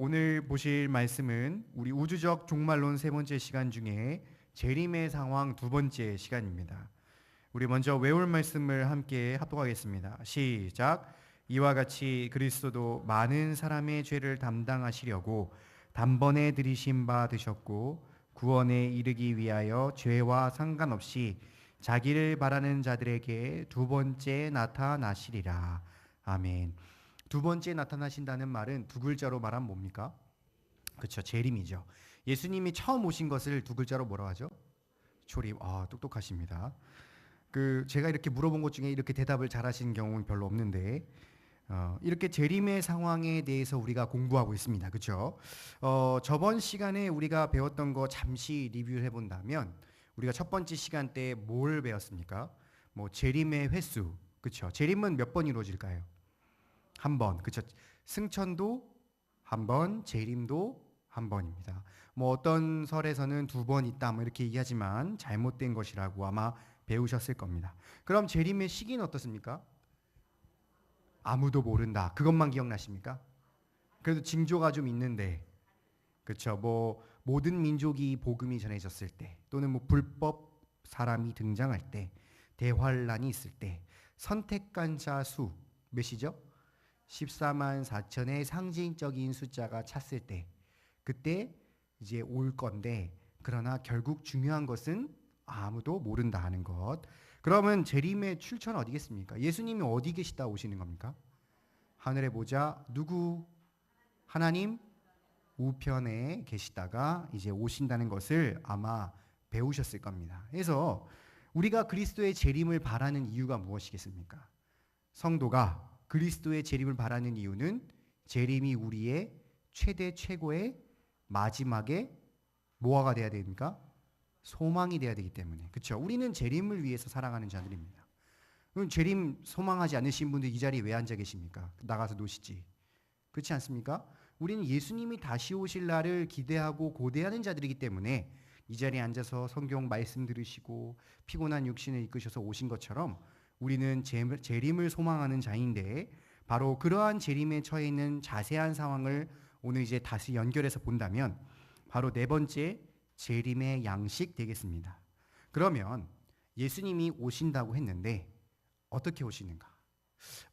오늘 보실 말씀은 우리 우주적 종말론 세 번째 시간 중에 재림의 상황 두 번째 시간입니다. 우리 먼저 외울 말씀을 함께 합독하겠습니다. 시작. 이와 같이 그리스도도 많은 사람의 죄를 담당하시려고 단번에 들이신 바 되셨고 구원에 이르기 위하여 죄와 상관없이 자기를 바라는 자들에게 두 번째 나타나시리라. 아멘. 두 번째 나타나신다는 말은 두 글자로 말하면 뭡니까? 그렇죠. 재림이죠. 예수님이 처음 오신 것을 두 글자로 뭐라 하죠? 초림. 아, 똑똑하십니다. 그 제가 이렇게 물어본 것 중에 이렇게 대답을 잘하시는 경우는 별로 없는데 어, 이렇게 재림의 상황에 대해서 우리가 공부하고 있습니다. 그렇죠? 어, 저번 시간에 우리가 배웠던 거 잠시 리뷰를 해본다면 우리가 첫 번째 시간 때 뭘 배웠습니까? 뭐 재림의 횟수, 그렇죠? 재림은 몇 번 이루어질까요? 한 번, 그렇죠? 승천도 한 번, 재림도 한 번입니다. 뭐 어떤 설에서는 두 번 있다, 뭐 이렇게 얘기하지만 잘못된 것이라고 아마 배우셨을 겁니다. 그럼 재림의 시기는 어떻습니까? 아무도 모른다. 그것만 기억나십니까? 그래도 징조가 좀 있는데, 그렇죠. 뭐 모든 민족이 복음이 전해졌을 때, 또는 뭐 불법 사람이 등장할 때, 대환란이 있을 때, 선택한 자수 몇이죠? 14만 4천의 상징적인 숫자가 찼을 때, 그때 이제 올 건데, 그러나 결국 중요한 것은 아무도 모른다 하는 것. 그러면 재림의 출처는 어디겠습니까? 예수님이 어디 계시다 오시는 겁니까? 하늘에 보자 누구 하나님 우편에 계시다가 이제 오신다는 것을 아마 배우셨을 겁니다. 그래서 우리가 그리스도의 재림을 바라는 이유가 무엇이겠습니까? 성도가 그리스도의 재림을 바라는 이유는 재림이 우리의 최대 최고의 마지막에 뭐가 돼야 됩니까? 소망이 돼야 되기 때문에 그렇죠. 우리는 재림을 위해서 살아가는 자들입니다. 그럼 재림 소망하지 않으신 분들 이 자리에 왜 앉아 계십니까? 나가서 노시지. 그렇지 않습니까? 우리는 예수님이 다시 오실 날을 기대하고 고대하는 자들이기 때문에 이 자리에 앉아서 성경 말씀 들으시고 피곤한 육신을 이끄셔서 오신 것처럼 우리는 재림을 소망하는 자인데 바로 그러한 재림에 처해 있는 자세한 상황을 오늘 이제 다시 연결해서 본다면 바로 네 번째 재림의 양식 되겠습니다. 그러면 예수님이 오신다고 했는데 어떻게 오시는가?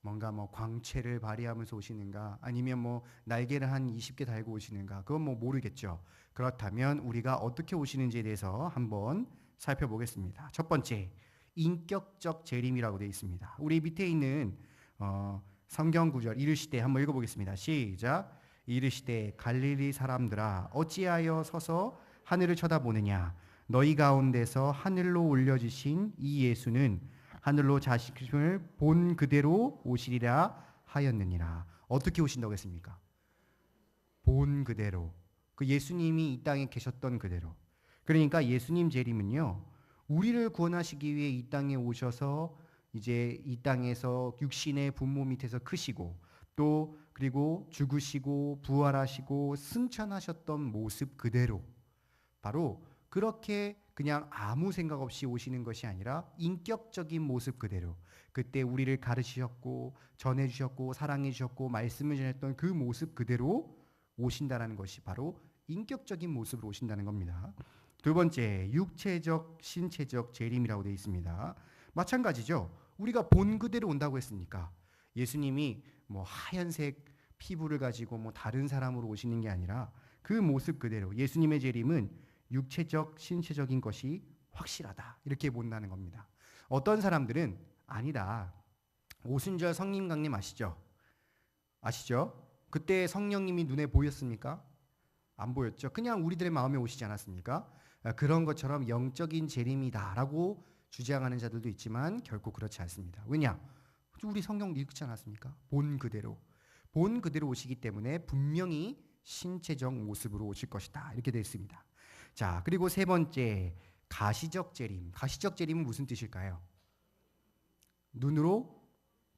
뭔가 뭐 광채를 발휘하면서 오시는가? 아니면 뭐 날개를 한 20개 달고 오시는가? 그건 뭐 모르겠죠. 그렇다면 우리가 어떻게 오시는지에 대해서 한번 살펴보겠습니다. 첫 번째, 인격적 재림이라고 되어 있습니다. 우리 밑에 있는 어, 성경 구절 이르시되 한번 읽어보겠습니다. 시작. 이르시되 갈릴리 사람들아 어찌하여 서서 하늘을 쳐다보느냐 너희 가운데서 하늘로 올려지신 이 예수는 하늘로 자식을 본 그대로 오시리라 하였느니라 어떻게 오신다고 했습니까? 본 그대로 그 예수님이 이 땅에 계셨던 그대로 그러니까 예수님 재림은요 우리를 구원하시기 위해 이 땅에 오셔서 이제 이 땅에서 육신의 분모 밑에서 크시고 또 그리고 죽으시고 부활하시고 승천하셨던 모습 그대로 바로 그렇게 그냥 아무 생각 없이 오시는 것이 아니라 인격적인 모습 그대로 그때 우리를 가르치셨고 전해 주셨고 사랑해 주셨고 말씀을 전했던 그 모습 그대로 오신다라는 것이 바로 인격적인 모습으로 오신다는 겁니다. 두 번째, 육체적, 신체적 재림이라고 되어 있습니다. 마찬가지죠. 우리가 본 그대로 온다고 했으니까 예수님이 뭐 하얀색 피부를 가지고 뭐 다른 사람으로 오시는 게 아니라 그 모습 그대로 예수님의 재림은 육체적, 신체적인 것이 확실하다. 이렇게 본다는 겁니다. 어떤 사람들은 아니다. 오순절 성님 강림 아시죠? 아시죠? 그때 성령님이 눈에 보였습니까? 안 보였죠. 그냥 우리들의 마음에 오시지 않았습니까? 아, 그런 것처럼 영적인 재림이다라고 주장하는 자들도 있지만 결코 그렇지 않습니다. 왜냐? 우리 성경 읽지 않았습니까? 본 그대로. 본 그대로 오시기 때문에 분명히 신체적 모습으로 오실 것이다. 이렇게 되어 있습니다. 자, 그리고 세 번째, 가시적 재림. 가시적 재림은 무슨 뜻일까요? 눈으로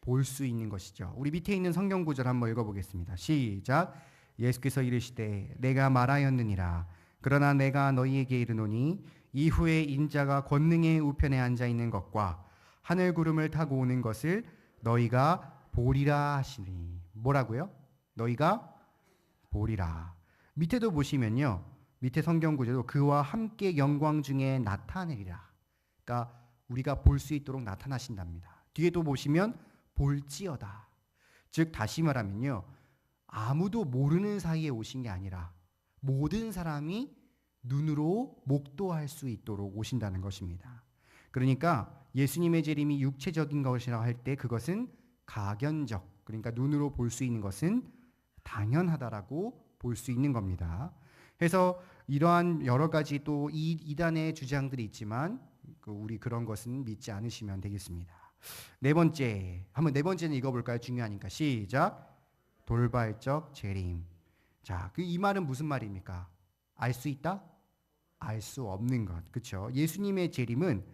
볼 수 있는 것이죠. 우리 밑에 있는 성경 구절 한번 읽어보겠습니다. 시작. 예수께서 이르시되 내가 말하였느니라. 그러나 내가 너희에게 이르노니 이후에 인자가 권능의 우편에 앉아 있는 것과 하늘 구름을 타고 오는 것을 너희가 보리라 하시니 뭐라고요? 너희가 보리라. 밑에도 보시면요. 밑에 성경 구절도 그와 함께 영광 중에 나타내리라. 그러니까 우리가 볼 수 있도록 나타나신답니다. 뒤에도 보시면 볼지어다. 즉 다시 말하면요. 아무도 모르는 사이에 오신 게 아니라 모든 사람이 눈으로 목도할 수 있도록 오신다는 것입니다. 그러니까 예수님의 재림이 육체적인 것이라 할때 그것은 가견적, 그러니까 눈으로 볼 수 있는 것은 당연하다라고 볼 수 있는 겁니다. 그래서 이러한 여러 가지 또 이, 이단의 주장들이 있지만 그 우리 그런 것은 믿지 않으시면 되겠습니다. 네 번째, 한번 네 번째는 읽어볼까요? 중요하니까 시작. 돌발적 재림. 자, 그 이 말은 무슨 말입니까? 알 수 있다? 알 수 없는 것. 그렇죠? 예수님의 재림은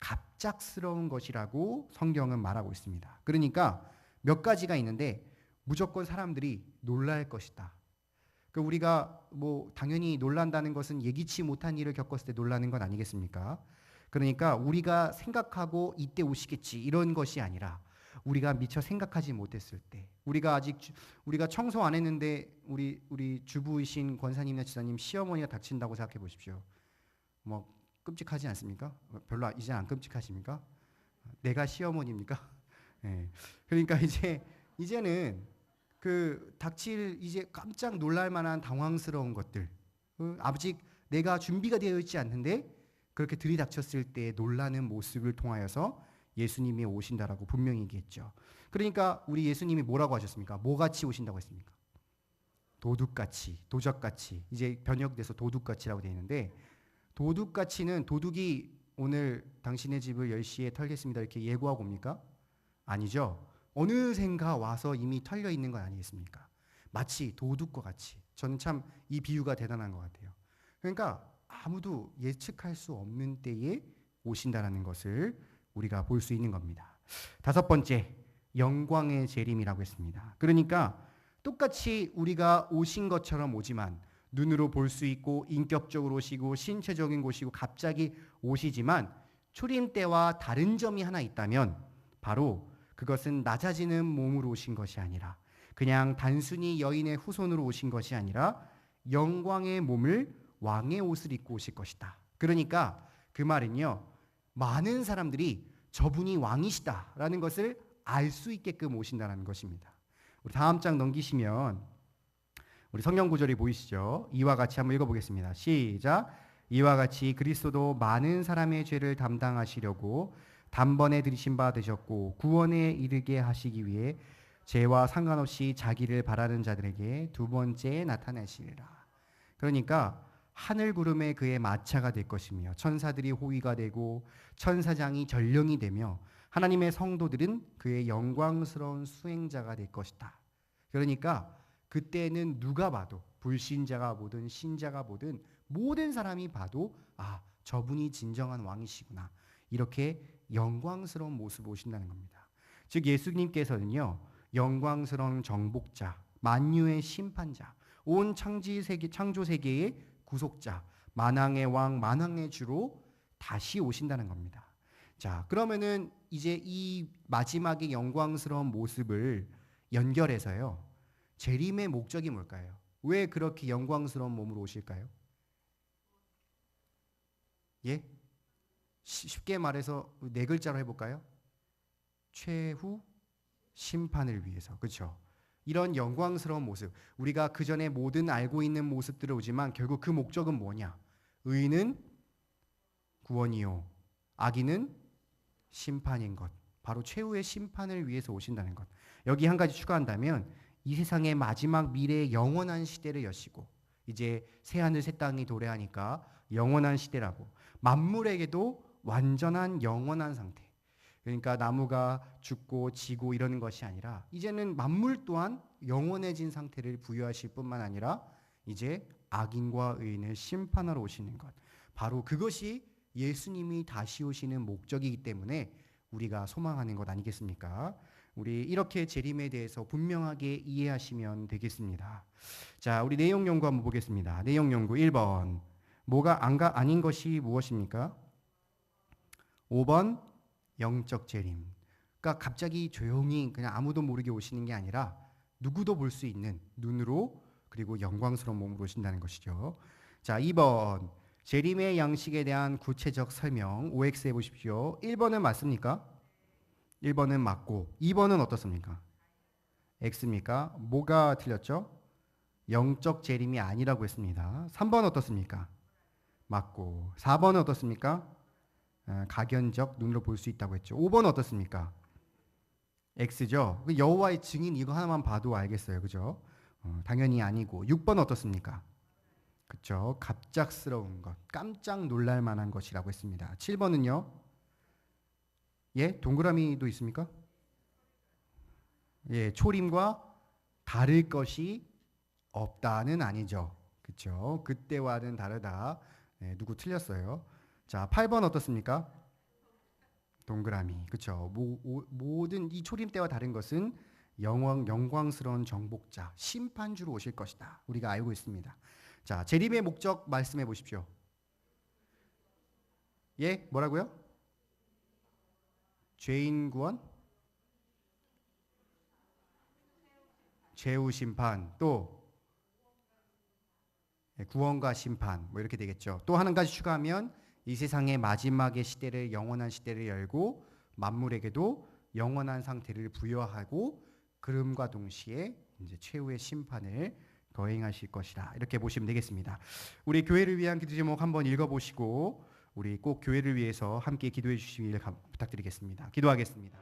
갑작스러운 것이라고 성경은 말하고 있습니다. 그러니까 몇 가지가 있는데 무조건 사람들이 놀랄 것이다. 그 우리가 뭐 당연히 놀란다는 것은 예기치 못한 일을 겪었을 때 놀라는 건 아니겠습니까? 그러니까 우리가 생각하고 이때 오시겠지 이런 것이 아니라 우리가 미처 생각하지 못했을 때 우리가 아직 주- 우리가 청소 안 했는데 우리 우리 주부이신 권사님이나 지사님 시어머니가 닥친다고 생각해 보십시오. 뭐 끔찍하지 않습니까? 별로 이제 안 끔찍하십니까? 내가 시어머니입니까? 예. 그러니까 이제 이제는 그 닥칠 이제 깜짝 놀랄 만한 당황스러운 것들 어, 아직 내가 준비가 되어 있지 않는데 그렇게 들이닥쳤을 때 놀라는 모습을 통하여서 예수님이 오신다라고 분명히 얘기했죠. 그러니까 우리 예수님이 뭐라고 하셨습니까? 뭐같이 오신다고 했습니까? 도둑같이, 도적같이. 이제 번역돼서 도둑같이라고 되어 있는데 도둑같이는 도둑이 오늘 당신의 집을 10시에 털겠습니다. 이렇게 예고하고 옵니까? 아니죠. 어느샌가 와서 이미 털려 있는 건 아니겠습니까? 마치 도둑과 같이. 저는 참 이 비유가 대단한 것 같아요. 그러니까 아무도 예측할 수 없는 때에 오신다라는 것을 우리가 볼 수 있는 겁니다. 다섯 번째, 영광의 재림이라고 했습니다. 그러니까 똑같이 우리가 오신 것처럼 오지만 눈으로 볼 수 있고 인격적으로 오시고 신체적인 곳이고 갑자기 오시지만 초림 때와 다른 점이 하나 있다면 바로 그것은 낮아지는 몸으로 오신 것이 아니라 그냥 단순히 여인의 후손으로 오신 것이 아니라 영광의 몸을 왕의 옷을 입고 오실 것이다. 그러니까 그 말은요. 많은 사람들이 저분이 왕이시다라는 것을 알 수 있게끔 오신다는 것입니다. 우리 다음 장 넘기시면 우리 성경 구절이 보이시죠? 이와 같이 한번 읽어보겠습니다. 시작. 이와 같이 그리스도도 많은 사람의 죄를 담당하시려고 단번에 들이신 바 되셨고 구원에 이르게 하시기 위해 죄와 상관없이 자기를 바라는 자들에게 두 번째 나타내시리라. 그러니까 하늘 구름에 그의 마차가 될 것이며 천사들이 호위가 되고 천사장이 전령이 되며 하나님의 성도들은 그의 영광스러운 수행자가 될 것이다. 그러니까 그때는 누가 봐도 불신자가 보든 신자가 보든 모든 사람이 봐도 아 저분이 진정한 왕이시구나 이렇게 영광스러운 모습 오신다는 겁니다. 즉 예수님께서는요 영광스러운 정복자, 만유의 심판자, 온 창지 세계 창조 세계의 구속자, 만왕의 왕, 만왕의 주로 다시 오신다는 겁니다. 자, 그러면은 이제 이 마지막의 영광스러운 모습을 연결해서요. 재림의 목적이 뭘까요? 왜 그렇게 영광스러운 몸으로 오실까요? 예? 시- 쉽게 말해서 네 글자로 해볼까요? 최후 심판을 위해서. 그렇죠? 이런 영광스러운 모습. 우리가 그 전에 모든 알고 있는 모습들을 오지만 결국 그 목적은 뭐냐? 의는 구원이요. 악인은 심판인 것. 바로 최후의 심판을 위해서 오신다는 것. 여기 한 가지 추가한다면 이 세상의 마지막 미래의 영원한 시대를 여시고 이제 새 하늘 새 땅이 도래하니까 영원한 시대라고 만물에게도 완전한 영원한 상태. 그러니까 나무가 죽고 지고 이러는 것이 아니라 이제는 만물 또한 영원해진 상태를 부여하실 뿐만 아니라 이제 악인과 의인을 심판하러 오시는 것. 바로 그것이 예수님이 다시 오시는 목적이기 때문에 우리가 소망하는 것 아니겠습니까? 우리 이렇게 재림에 대해서 분명하게 이해하시면 되겠습니다. 자, 우리 내용 연구 한번 보겠습니다. 내용 연구 1번. 뭐가 안가 아닌 것이 무엇입니까? 5번 영적 재림. 그러니까 갑자기 조용히 그냥 아무도 모르게 오시는 게 아니라 누구도 볼 수 있는 눈으로 그리고 영광스러운 몸으로 오신다는 것이죠. 자, 2번. 재림의 양식에 대한 구체적 설명 OX 해 보십시오. 1번은 맞습니까? 1번은 맞고 2번은 어떻습니까? X입니까? 뭐가 틀렸죠? 영적 재림이 아니라고 했습니다. 3번 어떻습니까? 맞고 4번은 어떻습니까? 어, 가견적 눈으로 볼 수 있다고 했죠. 5번 어떻습니까? X죠. 그 여호와의 증인 이거 하나만 봐도 알겠어요. 그죠? 어, 당연히 아니고 6번 어떻습니까? 그렇죠. 갑작스러운 것, 깜짝 놀랄 만한 것이라고 했습니다. 7번은요? 예, 동그라미도 있습니까? 예, 초림과 다를 것이 없다는 아니죠. 그렇죠. 그때와는 다르다. 네, 누구 틀렸어요. 자, 8번 어떻습니까? 동그라미. 그렇죠. 모든 이 초림 때와 다른 것은 영광 영광스러운 정복자, 심판주로 오실 것이다. 우리가 알고 있습니다. 자, 재림의 목적 말씀해 보십시오. 예, 뭐라고요? 죄인 구원, 죄우 심판, 또 예, 구원과 심판, 뭐 이렇게 되겠죠. 또 한 가지 추가하면 이 세상의 마지막의 시대를 영원한 시대를 열고 만물에게도 영원한 상태를 부여하고 그름과 동시에 이제 최후의 심판을 거행하실 것이다. 이렇게 보시면 되겠습니다. 우리 교회를 위한 기도 제목 한번 읽어보시고 우리 꼭 교회를 위해서 함께 기도해 주시길 부탁드리겠습니다. 기도하겠습니다.